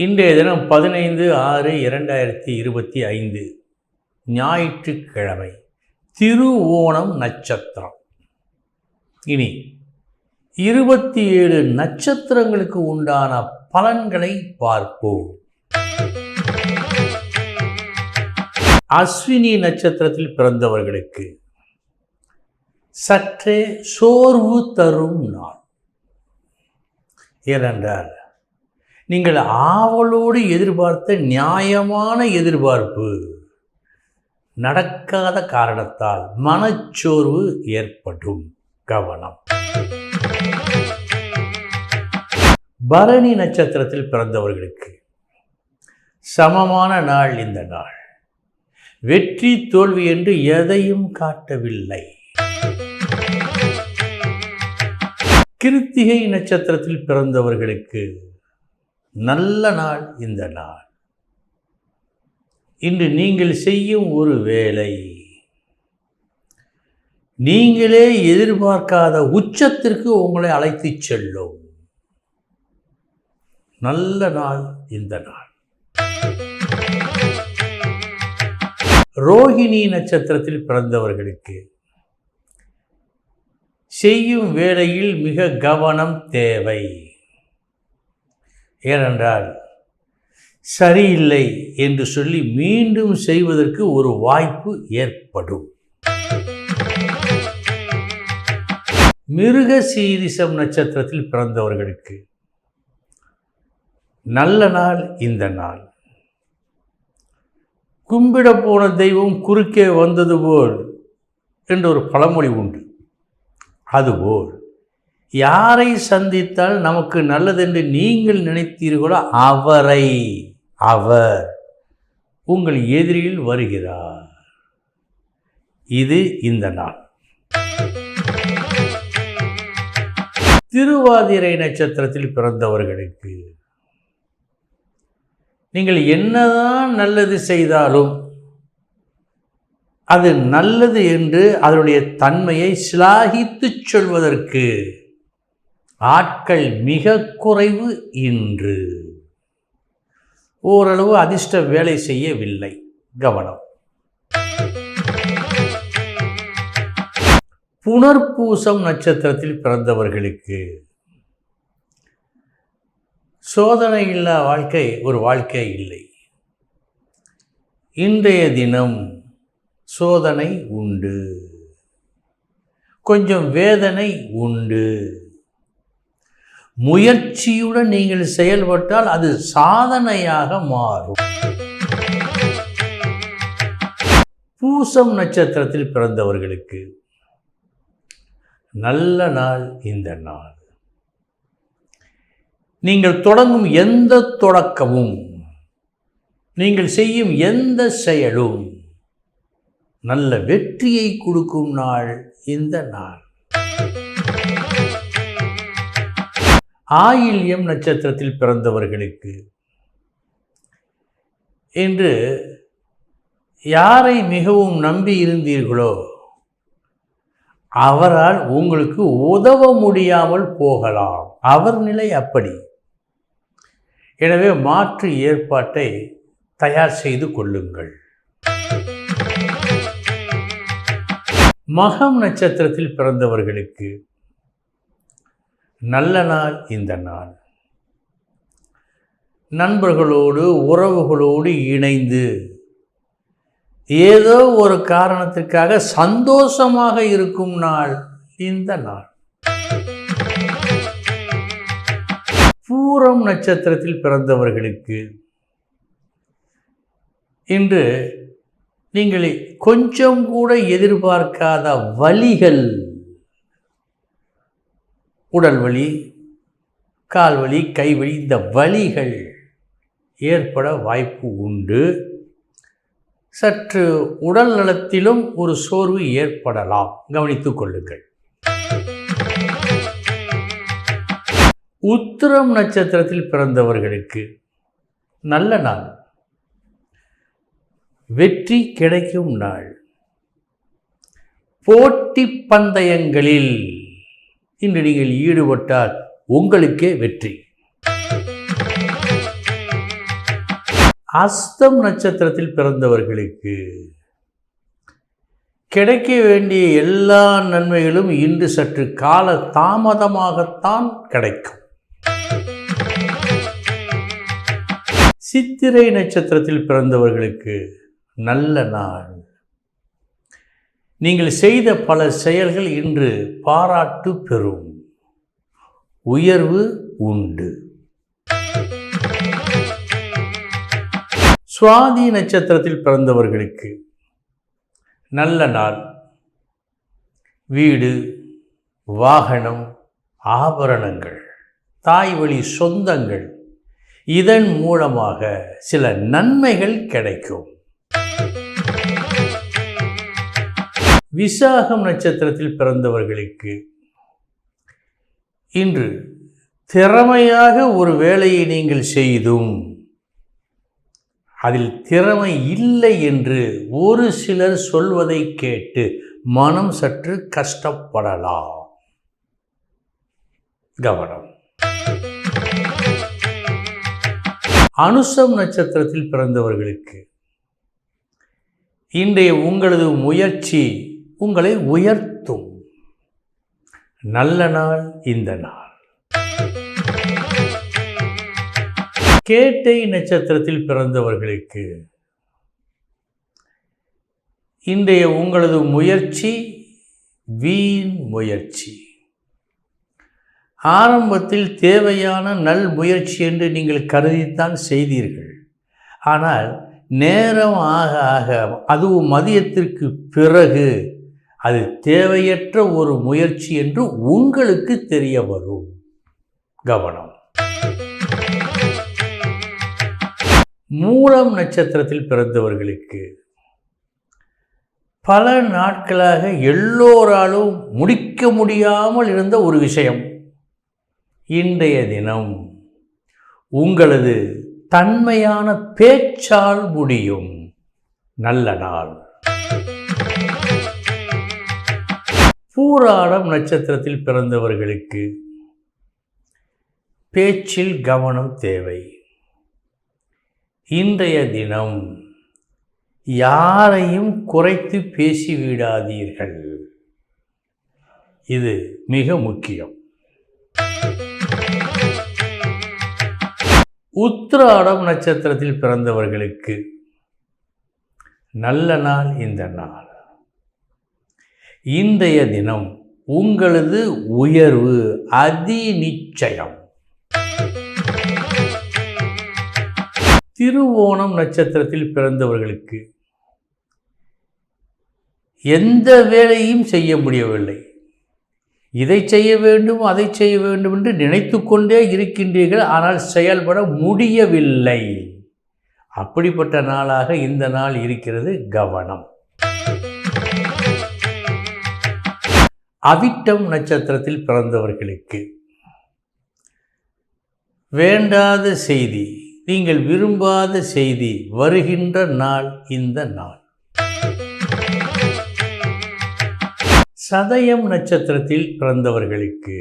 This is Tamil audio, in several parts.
இன்றைய தினம் பதினைந்து ஆறு இரண்டாயிரத்தி இருபத்தி ஐந்து. ஞாயிற்றுக்கிழமை. திருவோணம் நட்சத்திரம். இனி இருபத்தி ஏழு நட்சத்திரங்களுக்கு உண்டான பலன்களை பார்ப்போம். அஸ்வினி நட்சத்திரத்தில் பிறந்தவர்களுக்கு சற்றே சோர்வு தரும் நாள். ஏனென்றால் நீங்கள் ஆவலோடு எதிர்பார்த்த நியாயமான எதிர்பார்ப்பு நடக்காத காரணத்தால் மனச்சோர்வு ஏற்படும். கவனம். பரணி நட்சத்திரத்தில் பிறந்தவர்களுக்கு சமமான நாள் இந்த நாள். வெற்றி தோல்வி என்று எதையும் காட்டவில்லை. கிருத்திகை நட்சத்திரத்தில் பிறந்தவர்களுக்கு நல்ல நாள் இந்த நாள். இன்று நீங்கள் செய்யும் ஒரு வேலை. நீங்களே எதிர்பார்க்காத உச்சத்திற்கு உங்களை அழைத்துச் செல்லும். நல்ல நாள் இந்த நாள். ரோஹிணி நட்சத்திரத்தில் பிறந்தவர்களுக்கு செய்யும் வேலையில் மிக கவனம் தேவை. ஏனென்றால் சரியில்லை என்று சொல்லி மீண்டும் செய்வதற்கு ஒரு வாய்ப்பு ஏற்படும். மிருக சீரிசம் நட்சத்திரத்தில் பிறந்தவர்களுக்கு நல்ல நாள் இந்த நாள். கும்பிட போன தெய்வம் குறுக்கே வந்தது போல் என்ற ஒரு பழமொழி உண்டு. அதுபோல் யாரை சந்தித்தால் நமக்கு நல்லதென்று நீங்கள் நினைத்தீர்களோ அவரை அவர் உங்கள் எதிரியில் வருகிறார். இது இந்த நாள். திருவாதிரை நட்சத்திரத்தில் பிறந்தவர்களுக்கு நீங்கள் என்னதான் நல்லது செய்தாலும் அது நல்லது என்று அதனுடைய தன்மையை சிலாகித்து சொல்வதற்கு ஆட்கள் மிக குறைவு இன்று. ஓரளவு அதிர்ஷ்ட வேலை செய்யவில்லை. கவனம். புனர்பூசம் நட்சத்திரத்தில் பிறந்தவர்களுக்கு சோதனை இல்லா வாழ்க்கை ஒரு வாழ்க்கை இல்லை. இன்றைய தினம் சோதனை உண்டு. கொஞ்சம் வேதனை உண்டு. முயற்சியுடன் நீங்கள் செயல்பட்டால் அது சாதனையாக மாறும். பூசம் நட்சத்திரத்தில் பிறந்தவர்களுக்கு நல்ல நாள் இந்த நாள். நீங்கள் தொடங்கும் எந்த தொடக்கமும் நீங்கள் செய்யும் எந்த செயலும் நல்ல வெற்றியை கொடுக்கும் நாள் இந்த நாள். ஆயில்யம் நட்சத்திரத்தில் பிறந்தவர்களுக்கு. என்று யாரை மிகவும் நம்பி இருந்தீர்களோ அவரால் உங்களுக்கு உதவ முடியாமல் போகலாம். அவர் நிலை அப்படி. எனவே மாற்று ஏற்பாட்டை தயார் செய்து கொள்ளுங்கள். மகம் நட்சத்திரத்தில் பிறந்தவர்களுக்கு நல்ல நாள் இந்த நாள். நண்பர்களோடு உறவுகளோடு இணைந்து ஏதோ ஒரு காரணத்திற்காக சந்தோஷமாக இருக்கும் நாள் இந்த நாள். பூரம் நட்சத்திரத்தில் பிறந்தவர்களுக்கு இன்று நீங்கள் கொஞ்சம் கூட எதிர்பார்க்காத வழிகள் உடல் வலி கால் வலி கை வலி இந்த வலிகள் ஏற்பட வாய்ப்பு உண்டு. சற்று உடல் நலத்திலும் ஒரு சோர்வு ஏற்படலாம். கவனித்துக் கொள்ளுங்கள். உத்திரம் நட்சத்திரத்தில் பிறந்தவர்களுக்கு நல்ல நாள். வெற்றி கிடைக்கும் நாள். போட்டி பந்தயங்களில் இன்று நீங்கள் ஈடுபட்டால் உங்களுக்கே வெற்றி. அஸ்தம் நட்சத்திரத்தில் பிறந்தவர்களுக்கு கிடைக்க வேண்டிய எல்லா நன்மைகளும் இன்று சற்று கால தாமதமாகத்தான் கிடைக்கும். சித்திரை நட்சத்திரத்தில் பிறந்தவர்களுக்கு நல்ல நாள். நீங்கள் செய்த பல செயல்கள் இன்று பாராட்டு பெறும். உயர்வு உண்டு. சுவாதி நட்சத்திரத்தில் பிறந்தவர்களுக்கு நல்ல நாள். வீடு வாகனம் ஆபரணங்கள் தாய் வழி சொந்தங்கள். இதன் மூலமாக சில நன்மைகள் கிடைக்கும். விசாகம் நட்சத்திரத்தில் பிறந்தவர்களுக்கு இன்று திறமையாக ஒரு வேலையை நீங்கள் செய்தும் அதில் திறமை இல்லை என்று ஒரு சிலர் சொல்வதை கேட்டு மனம் சற்று கஷ்டப்படலாம். கவனம். அனுசம் நட்சத்திரத்தில் பிறந்தவர்களுக்கு இன்றைய உங்களது முயற்சி உங்களை உயர்த்தும். நல்ல நாள் இந்த நாள். கேட்டை நட்சத்திரத்தில் பிறந்தவர்களுக்கு இன்றைய உங்களது முயற்சி வீண் முயற்சி. ஆரம்பத்தில் தேவையான நல் முயற்சி என்று நீங்கள் கருதித்தான் செய்தீர்கள். ஆனால் நேரம் ஆக ஆக அதுவும் மதியத்திற்கு பிறகு அது தேவையற்ற ஒரு முயற்சி என்று உங்களுக்கு தெரிய வரும். கவனம். மூலம் நட்சத்திரத்தில் பிறந்தவர்களுக்கு பல நாட்களாக எல்லோராலும் முடிக்க முடியாமல் இருந்த ஒரு விஷயம். இன்றைய தினம் உங்களது தன்மையான பேச்சால் முடியும். நல்ல நாள். பூராடம் நட்சத்திரத்தில் பிறந்தவர்களுக்கு பேச்சில் கவனம் தேவை. இன்றைய தினம் யாரையும் குறைத்து பேசிவிடாதீர்கள் இது மிக முக்கியம். உத்திராடம் நட்சத்திரத்தில் பிறந்தவர்களுக்கு நல்ல நாள் இந்த நாள். இன்றைய தினம் உங்களது உயர்வு அதி நிச்சயம் திருவோணம் நட்சத்திரத்தில் பிறந்தவர்களுக்கு எந்த வேலையும் செய்ய முடியவில்லை. இதை செய்ய வேண்டும் அதை செய்ய வேண்டும் என்று நினைத்து கொண்டே இருக்கின்றீர்கள் ஆனால் செயல்பட முடியவில்லை. அப்படிப்பட்ட நாளாக இந்த நாள் இருக்கிறது கவனம். அவிட்டம் நட்சத்திரத்தில் பிறந்தவர்களுக்கு. வேண்டாத செய்தி நீங்கள் விரும்பாத செய்தி வருகின்ற நாள் இந்த நாள். சதயம் நட்சத்திரத்தில் பிறந்தவர்களுக்கு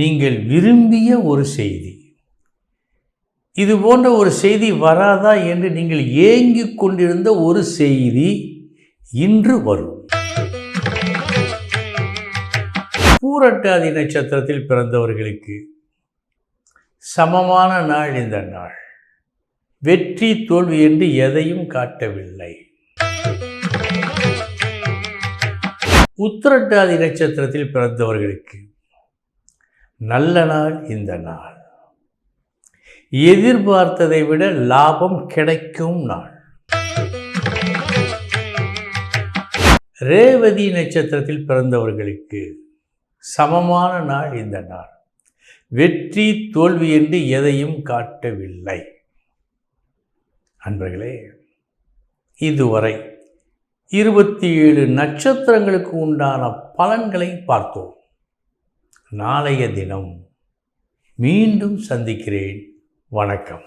நீங்கள் விரும்பிய ஒரு செய்தி. இது போன்ற ஒரு செய்தி வராதா என்று நீங்கள் ஏங்கிக் கொண்டிருந்த ஒரு செய்தி இன்று வரும். பூரட்டாதி நட்சத்திரத்தில் பிறந்தவர்களுக்கு சமமான நாள் இந்த நாள். வெற்றி தோல்வி என்று எதையும் காட்டவில்லை. உத்திரட்டாதி நட்சத்திரத்தில் பிறந்தவர்களுக்கு நல்ல நாள் இந்த நாள். எதிர்பார்த்ததை விட லாபம் கிடைக்கும் நாள். ரேவதி நட்சத்திரத்தில் பிறந்தவர்களுக்கு சமமான நாள் இந்த நாள். வெற்றி தோல்வி என்று எதையும் காட்டவில்லை. அன்பர்களே இதுவரை இருபத்தி ஏழு நட்சத்திரங்களுக்கு உண்டான பலன்களை பார்த்தோம். நாளைய தினம் மீண்டும் சந்திக்கிறேன். வணக்கம்.